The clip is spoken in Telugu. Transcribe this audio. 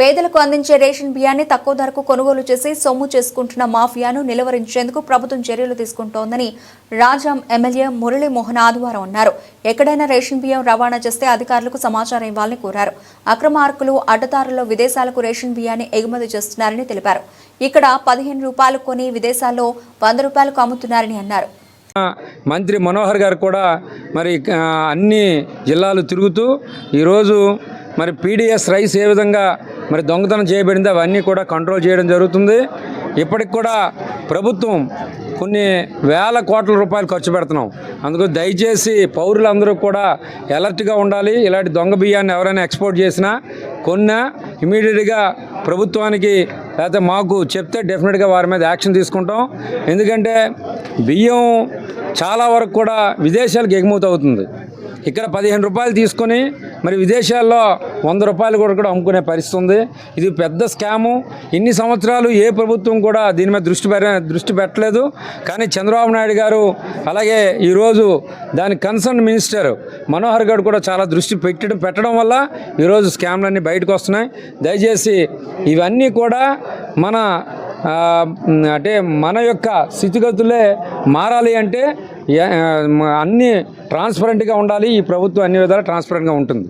పేదలకు అందించే రేషన్ బియ్యాన్ని తక్కువ ధరకు కొనుగోలు చేసి సొమ్ము చేసుకుంటున్న మాఫియాను నిలువరించేందుకు ప్రభుత్వం చర్యలు తీసుకుంటోందని రాజాం ఎమ్మెల్యే మురళీమోహన్ ఆదివారం అన్నారు. ఎక్కడైనా రేషన్ బియ్యం రవాణా చేస్తే అధికారులకు సమాచారం ఇవ్వాలని కోరారు. అక్రమార్కులు అడ్డదారుల్లో విదేశాలకు రేషన్ బియ్యాన్ని ఎగుమతి చేస్తున్నారని తెలిపారు. ఇక్కడ పదిహేను రూపాయలు కొని విదేశాల్లో వంద రూపాయలకు అమ్ముతున్నారని అన్నారు. మంత్రి మనోహర్ గారు కూడా మరి అన్ని జిల్లాలు తిరుగుతూ ఈరోజు మరి పీడిఎస్ రైస్ ఏ విధంగా మరి దొంగతనం చేయబడింది అవన్నీ కూడా కంట్రోల్ చేయడం జరుగుతుంది. ఇప్పటికి కూడా ప్రభుత్వం కొన్ని వేల కోట్ల రూపాయలు ఖర్చు పెడుతున్నాం. అందుకు దయచేసి పౌరులందరూ కూడా అలర్ట్గా ఉండాలి. ఇలాంటి దొంగ బియ్యాన్ని ఎవరైనా ఎక్స్పోర్ట్ చేసినా కొన్నా ఇమీడియట్గా ప్రభుత్వానికి లేకపోతే మాకు చెప్తే డెఫినెట్గా వారి మీద యాక్షన్ తీసుకుంటాం. ఎందుకంటే బియ్యం చాలా వరకు కూడా విదేశాలకు ఎగుమతి అవుతుంది. ఇక్కడ పదిహేను రూపాయలు తీసుకొని మరి విదేశాల్లో వంద రూపాయలు కూడా కూడా అమ్ముకునే పరిస్థితి ఉంది. ఇది పెద్ద స్కాము. ఇన్ని సంవత్సరాలు ఏ ప్రభుత్వం కూడా దీని మీద దృష్టి పెర దృష్టి పెట్టలేదు. కానీ చంద్రబాబు నాయుడు గారు అలాగే ఈరోజు దాని కన్సర్న్ మినిస్టర్ మనోహర్ గారు కూడా చాలా దృష్టి పెట్టడం పెట్టడం వల్ల ఈరోజు స్కామ్లన్నీ బయటకు వస్తున్నాయి. దయచేసి ఇవన్నీ కూడా మన అంటే మన యొక్క స్థితిగతులే మారాలి అంటే అన్నీ ట్రాన్స్పరెంట్గా ఉండాలి. ఈ ప్రభుత్వం అన్ని విధాలు ట్రాన్స్పరెంట్గా ఉంటుంది.